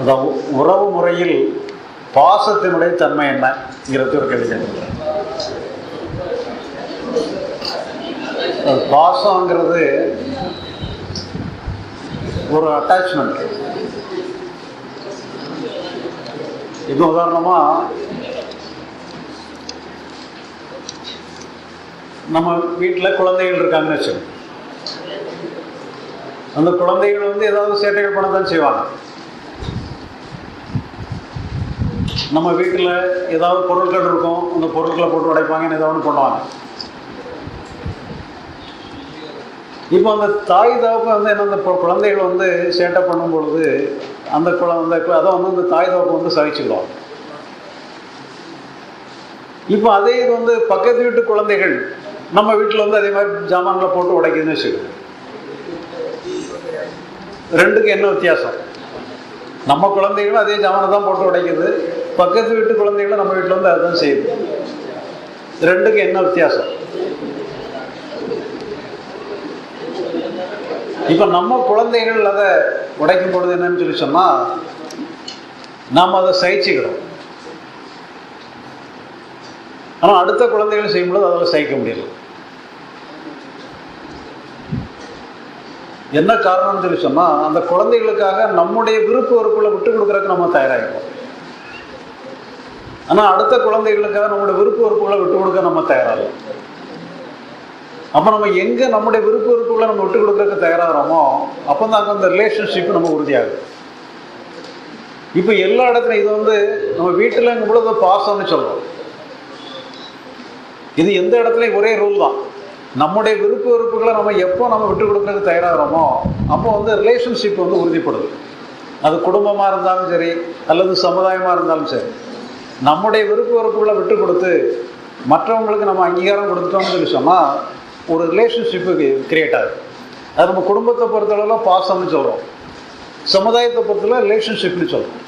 அந்த உ- உறவு முறையில் பாசத்தினுடைய தன்மை என்னங்கிறது ஒரு கேள்வி பாசங்கிறது ஒரு அட்டாச்மெண்ட் இது உதாரணமாக நம்ம வீட்டில் குழந்தைகள் இருக்காங்கன்னு வச்சுக்கோங்க. அந்த குழந்தைகள் வந்து ஏதாவது சேட்டைகள் பண்ண தான் செய்வாங்க. நம்ம வீட்டில் ஏதாவது பொருட்கள் இருக்கும் அந்த பொருட்களை போட்டு உடைப்பாங்கன்னு ஏதாவது பண்ணுவாங்க. இப்போ அந்த தாய் தகப்பு வந்து என்ன அந்த குழந்தைகள் வந்து சேட்டை பண்ணும் பொழுது அந்த குழந்தை அதை வந்து அந்த தாய் தகப்பு வந்து சகிச்சுக்கிடுவாங்க. இப்போ அதே இது வந்து பக்கத்து வீட்டு குழந்தைகள் நம்ம வீட்டில் வந்து அதே மாதிரி ஜாமான்களை போட்டு உடைக்குதுன்னு வச்சுக்கோங்க. ரெண்டுக்கும் என்ன வித்தியாசம்? நம்ம குழந்தைகளும் அதே ஜாமானை தான் போட்டு உடைக்குது பக்கத்து வீட்டு குழந்தைகளும் நம்ம வீட்டில் வந்து அதுதான் செய்யுது. ரெண்டுக்கும் என்ன வித்தியாசம்? இப்போ நம்ம குழந்தைகள் அதை உடைக்கும் பொழுது என்னன்னு சொல்லி சொன்னால் நாம் அதை சகிச்சுக்கிறோம். ஆனால் அடுத்த குழந்தைகள் செய்யும்பொழுது அதில் சகிக்க முடியல. என்ன காரணம்னு சொல்லி சொன்னால் அந்த குழந்தைகளுக்காக நம்முடைய விருப்ப வெறுப்புகளை விட்டு கொடுக்குறதுக்கு நம்ம தயாராகிப்போம் ஆனால் அடுத்த குழந்தைகளுக்காக நம்முடைய விருப்ப வெறுப்புகளை விட்டு கொடுக்க நம்ம தயாராக அப்போ நம்ம எங்கே நம்முடைய விருப்ப வெறுப்புகளை நம்ம விட்டு கொடுக்கறதுக்கு தயாராகிறோமோ அப்போ தான் அங்கே அந்த ரிலேஷன்ஷிப் நம்ம உறுதியாகும் இப்போ எல்லா இடத்துலையும் இது வந்து நம்ம வீட்டில் பொழுது பாசம்னு சொல்கிறோம் இது எந்த இடத்துலையும் ஒரே ரூல் தான். நம்முடைய விருப்ப வெறுப்புகளை நம்ம எப்போ நம்ம விட்டு கொடுக்கறதுக்கு தயாராகிறோமோ அப்போ வந்து ரிலேஷன்ஷிப் வந்து உறுதிப்படுது. அது குடும்பமாக இருந்தாலும் சரி அல்லது சமுதாயமாக இருந்தாலும் சரி. நம்முடைய விருப்ப வெறுப்புகளை விட்டு கொடுத்து மற்றவங்களுக்கு நம்ம அங்கீகாரம் கொடுத்துட்டோம்னு சொல்லி சொன்னால் ஒரு ரிலேஷன்ஷிப்பு கிரியேட் ஆகுது. அது நம்ம குடும்பத்தை பொறுத்தளவில் பாசம்னு சொல்கிறோம் சமுதாயத்தை பொறுத்தளவு ரிலேஷன்ஷிப்னு சொல்கிறோம்